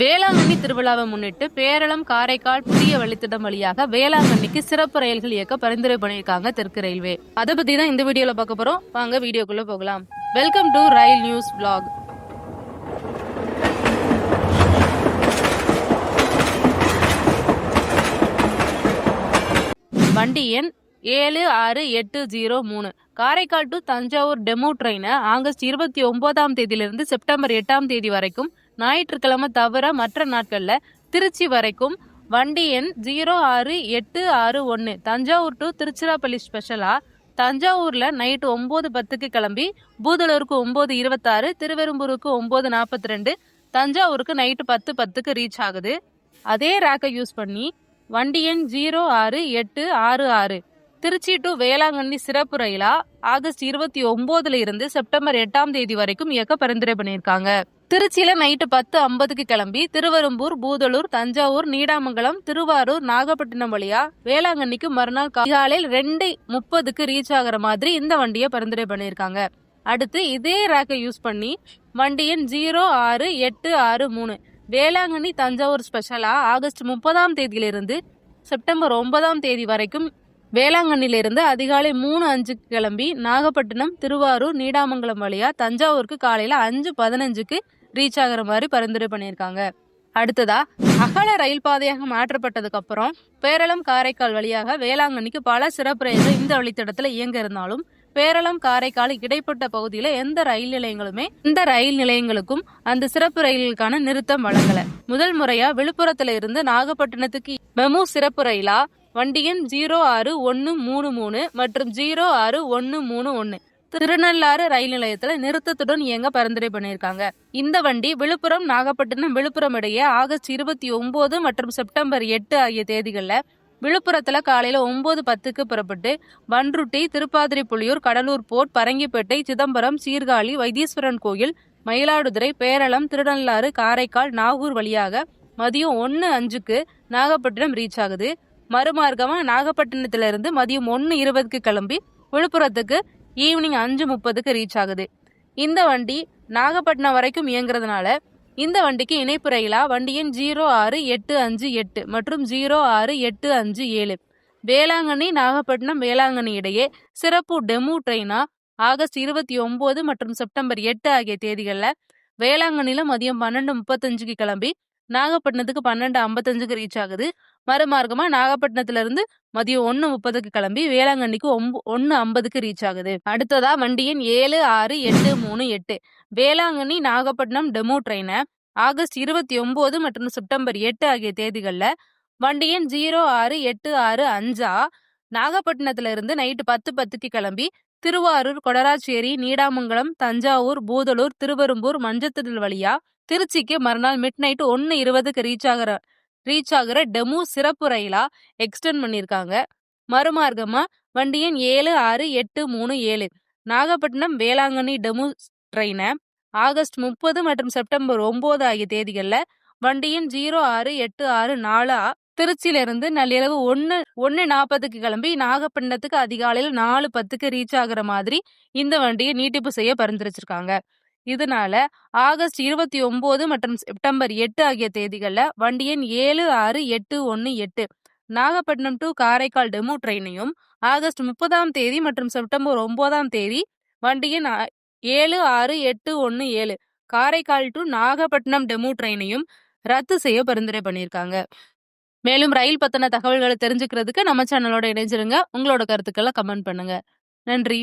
வேளாங்கண்ணி திருவிழாவை முன்னிட்டு பேரளம் காரைக்கால் புதிய வழித்திட்டம் வழியாக வேளாங்கண்ணிக்கு சிறப்பு ரயில்கள் இயக்க பரிந்துரை பண்ணியிருக்காங்க தெற்கு ரயில்வே. அதை பத்தி தான் இந்த வீடியோல பார்க்க போறோம். வாங்க வீடியோக்குள்ள போகலாம். Welcome to rail news blog வண்டி எண் ஏழு ஆறு எட்டு ஜீரோ மூணு. காரைக்கால் டு தஞ்சாவூர் டெமோ ட்ரெயினை ஆகஸ்ட் இருபத்தி ஒன்பதாம் தேதியிலிருந்து செப்டம்பர் எட்டாம் தேதி வரைக்கும் ஞாயிற்றுக்கிழமை தவிர மற்ற நாட்களில் திருச்சி வரைக்கும் வண்டி எண் ஜீரோ ஆறு எட்டு ஆறு ஒன்று தஞ்சாவூர் டு திருச்சிராப்பள்ளி ஸ்பெஷலாக தஞ்சாவூரில் நைட்டு ஒம்பது பத்துக்கு கிளம்பி பூதலூருக்கு ஒம்பது இருபத்தாறு திருவெரும்பூருக்கு ஒம்பது நாற்பத்தி ரெண்டு தஞ்சாவூருக்கு நைட்டு பத்து பத்துக்கு ரீச் ஆகுது. அதே ரேக்கை யூஸ் பண்ணி வண்டி எண் ஜீரோ ஆறு எட்டு ஆறு ஆறு. திருச்சி டு வேளாங்கண்ணி சிறப்பு ரயிலா ஆகஸ்ட் இருபத்தி ஒம்போதுல இருந்து செப்டம்பர் எட்டாம் தேதி வரைக்கும் இயக்க பரிந்துரை பண்ணியிருக்காங்க. திருச்சியில நைட்டு பத்து ஐம்பதுக்கு கிளம்பி திருவரும்பூர் பூதலூர் தஞ்சாவூர் நீடாமங்கலம் திருவாரூர் நாகப்பட்டினம் வழியா வேளாங்கண்ணிக்கு மறுநாள் காலையில் ரெண்டு முப்பதுக்கு ரீச் ஆகிற மாதிரி இந்த வண்டியை பரிந்துரை பண்ணியிருக்காங்க. அடுத்து இதே ரேக்கை யூஸ் பண்ணி வண்டியின் ஜீரோ ஆறு எட்டு ஆறு மூணு வேளாங்கண்ணி தஞ்சாவூர் ஸ்பெஷலா ஆகஸ்ட் முப்பதாம் தேதியிலிருந்து செப்டம்பர் ஒன்பதாம் தேதி வரைக்கும் வேளாங்கண்ணிலிருந்து அதிகாலை மூணு அஞ்சுக்கு கிளம்பி நாகப்பட்டினம் திருவாரூர் நீடாமங்கலம் வழியா தஞ்சாவூருக்கு காலையில அஞ்சு பதினஞ்சுக்கு ரீச் ஆகிற மாதிரி பரிந்துரை பண்ணியிருக்காங்க. அடுத்ததா அகல ரயில் பாதையாக மாற்றப்பட்டதுக்கு அப்புறம் பேரளம் காரைக்கால் வழியாக வேளாங்கண்ணிக்கு பல சிறப்பு ரயில்கள் இந்த வழித்தடத்தில் இயங்க இருந்தாலும் பேரளம் காரைக்கால் இடைப்பட்ட பகுதியில் எந்த ரயில் நிலையங்களுமே இந்த ரயில் நிலையங்களுக்கும் அந்த சிறப்பு ரயில்களுக்கான நிறுத்தம் வழங்கல. முதல் முறையா விழுப்புரத்துல இருந்து நாகப்பட்டினத்துக்கு மெமு சிறப்பு ரயிலா வண்டியின் ஜீரோ ஆறு ஒன்று மூணு மூணு மற்றும் ஜீரோ ஆறு ஒன்று மூணு ஒன்று திருநள்ளாறு ரயில் நிலையத்தில் நிறுத்தத்துடன் இயங்க பரிந்துரை பண்ணியிருக்காங்க. இந்த வண்டி விழுப்புரம் நாகப்பட்டினம் விழுப்புரம் இடையே ஆகஸ்ட் இருபத்தி ஒன்பது மற்றும் செப்டம்பர் எட்டு ஆகிய தேதிகளில் விழுப்புரத்தில் காலையில் ஒம்பது பத்துக்கு புறப்பட்டு பன்ருட்டி திருப்பாதிரி புலியூர் கடலூர் போர்ட் பரங்கிப்பேட்டை சிதம்பரம் சீர்காழி வைத்தீஸ்வரன் கோயில் மயிலாடுதுறை பேரளம் திருநள்ளாறு காரைக்கால் நாகூர் வழியாக மதியம் ஒன்று அஞ்சுக்கு நாகப்பட்டினம் ரீச் ஆகுது. மறுமார்க்கமாக நாகப்பட்டினத்திலிருந்து மதியம் ஒன்று இருபதுக்கு கிளம்பி விழுப்புரத்துக்கு ஈவினிங் அஞ்சு முப்பதுக்கு ரீச் ஆகுது. இந்த வண்டி நாகப்பட்டினம் வரைக்கும் இயங்குறதுனால இந்த வண்டிக்கு இணைப்பு ரயிலா வண்டியின் ஜீரோ ஆறு எட்டு அஞ்சு எட்டு மற்றும் ஜீரோ ஆறு எட்டு அஞ்சு ஏழு. வேளாங்கண்ணி நாகப்பட்டினம் வேளாங்கண்ணி இடையே சிறப்பு டெமு ட்ரெயினா ஆகஸ்ட் இருபத்தி ஒன்பது மற்றும் செப்டம்பர் எட்டு ஆகிய தேதிகளில் வேளாங்கண்ணியில் மதியம் பன்னெண்டு முப்பத்தஞ்சுக்கு கிளம்பி நாகப்பட்டினத்துக்கு பன்னெண்டு ஐம்பத்தஞ்சுக்கு ரீச் ஆகுது. மறுமார்க்கமாக நாகப்பட்டினத்துல இருந்து மதியம் ஒன்று முப்பதுக்கு கிளம்பி வேளாங்கண்ணிக்கு ஒம்பு ஒன்று ஐம்பதுக்கு ரீச் ஆகுது. அடுத்ததா வண்டியின் ஏழு ஆறு எட்டு மூணு எட்டு. வேளாங்கண்ணி நாகப்பட்டினம் டெமோ ட்ரெயினை ஆகஸ்ட் இருபத்தி ஒம்பது மற்றும் செப்டம்பர் எட்டு ஆகிய தேதிகளில் வண்டியின் ஜீரோ ஆறு எட்டு ஆறு அஞ்சா நாகப்பட்டினத்துல இருந்து நைட்டு பத்து பத்துக்கு கிளம்பி திருவாரூர் கொடராச்சேரி நீடாமங்கலம் தஞ்சாவூர் பூதலூர் திருவெரும்பூர் மஞ்சத்திடல் வழியா திருச்சிக்கு மறுநாள் மிட் நைட் ஒன்று இருபதுக்கு ரீச் ஆகிற ரீச் ஆகிற டெமு சிறப்பு ரயிலா எக்ஸ்டெண்ட் பண்ணியிருக்காங்க மறுமார்க்கமா வண்டியின் ஏழு ஆறு எட்டு மூணு ஏழு. நாகப்பட்டினம் வேளாங்கண்ணி டெமு ட்ரெயினை ஆகஸ்ட் முப்பது மற்றும் செப்டம்பர் ஒன்பது ஆகிய தேதிகளில் வண்டியின் ஜீரோ ஆறு எட்டு ஆறு நாலா திருச்சியிலிருந்து நள்ளிரவு ஒன்று ஒன்று நாற்பதுக்கு கிளம்பி நாகப்பட்டினத்துக்கு அதிகாலையில் நாலு பத்துக்கு ரீச் ஆகிற மாதிரி இந்த வண்டியை நீட்டிப்பு செய்ய பரிந்துரைச்சிருக்காங்க. இதனால ஆகஸ்ட் இருபத்தி ஒன்பது மற்றும் செப்டம்பர் எட்டு ஆகிய தேதிகளில் வண்டியின் ஏழு ஆறு எட்டு ஒன்று எட்டு. நாகப்பட்டினம் டு காரைக்கால் டெமு ட்ரெயினையும் ஆகஸ்ட் முப்பதாம் தேதி மற்றும் செப்டம்பர் ஒன்பதாம் தேதி வண்டியின் ஏழு ஆறு எட்டு ஒன்று ஏழு காரைக்கால் டு நாகப்பட்டினம் டெமு ட்ரெயினையும் ரத்து செய்ய பரிந்துரை பண்ணியிருக்காங்க. மேலும் ரயில் பத்தின தகவல்களை தெரிஞ்சுக்கிறதுக்கு நம்ம சேனலோட இணைஞ்சிருங்க. உங்களோட கருத்துக்களை கமெண்ட் பண்ணுங்க. நன்றி.